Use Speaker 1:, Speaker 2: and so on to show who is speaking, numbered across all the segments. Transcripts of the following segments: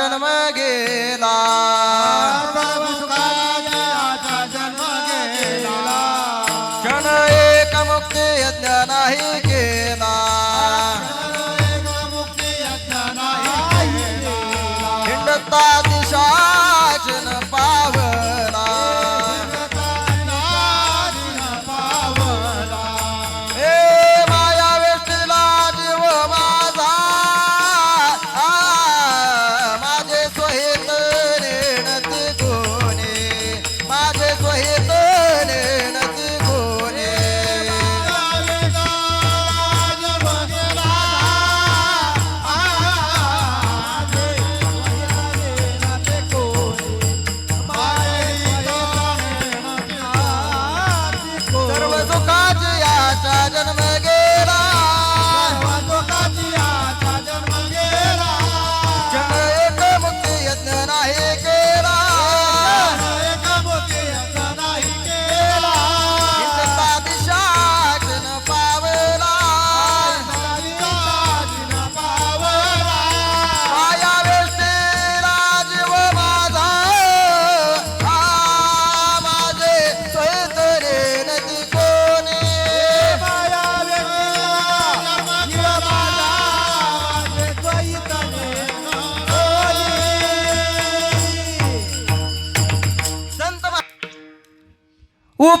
Speaker 1: জন্মগে ನಮಗೆ O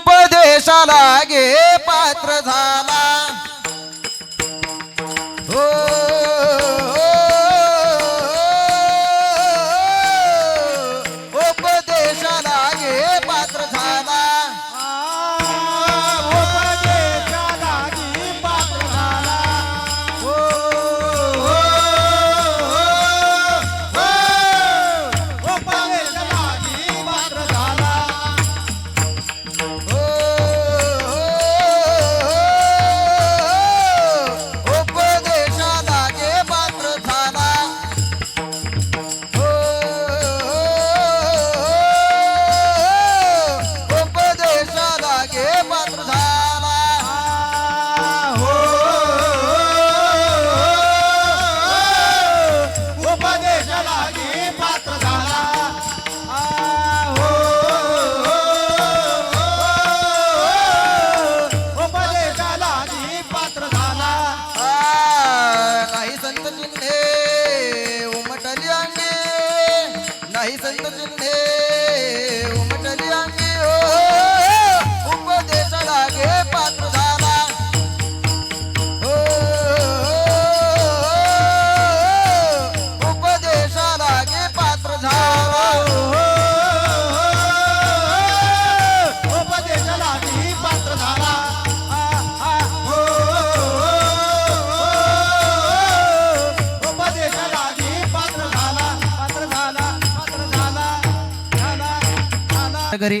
Speaker 2: घरी.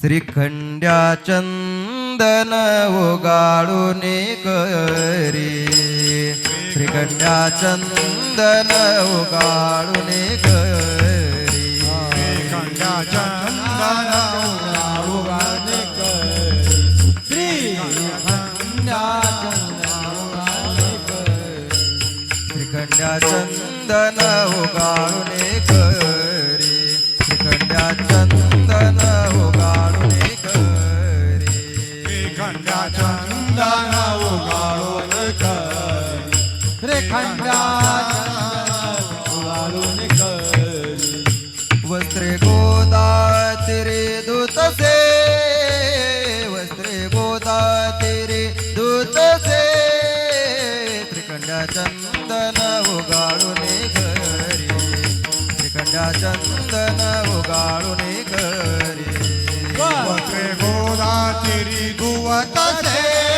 Speaker 2: श्रीखंड्या चंदन उगाडून करी श्रीखंड्या चंदन उगाडून करी श्रीखंड्या चंदन उगाडून करी
Speaker 1: उगाळून
Speaker 2: वस्त्रे गोदा तेरे दूतसे वस्त्रे गोदा तेरे दूतसे त्रिकंड्या चंदन उगाळून घरी त्रिकंड्या चंदन उगाळून घरी
Speaker 1: वस्त्रे गोदा तिरी धुवतसे वस्त्रे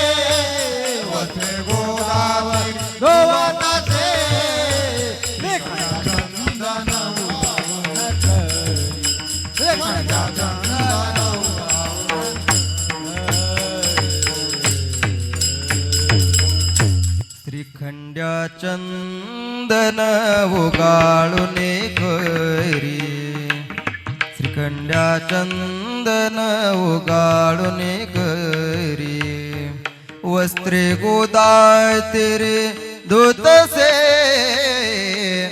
Speaker 2: श्रीखंड्या चंदन उगाळून करी श्रीखंड्या चंदन उगाळून करी वस्त्रे गोदाय गोदातिरे धुतसे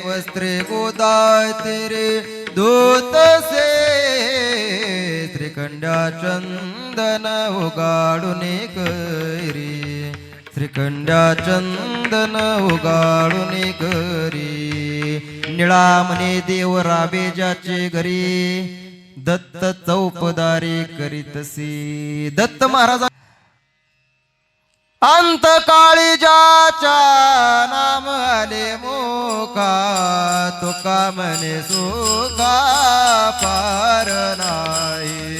Speaker 2: वस्त्रे गोदाय गोदातिरे धुतसे श्रीखंडा चंदन उगाडून करी श्रीखंडा चंदन उगाडून करी निळा म्हणे देव राबेजाचे घरी दत्त चौपदारी करीतसी दत्त महाराज अंत काळीजाच्या नाम आले मोका तुका म्हणे सुखा पार नाही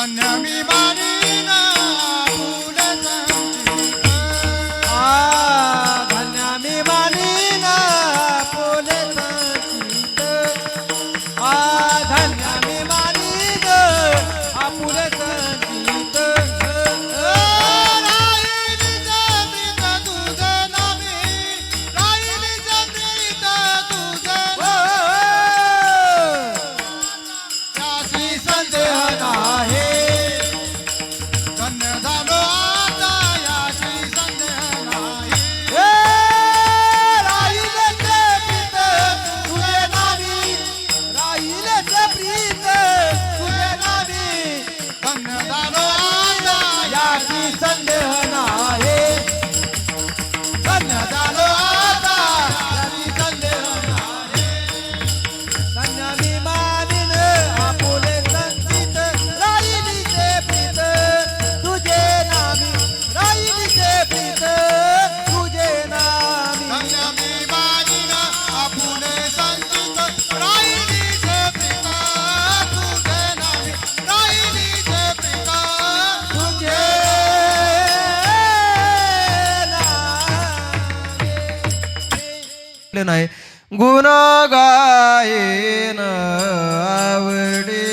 Speaker 2: I Sangami Mani. नाही गुण गायन आवडी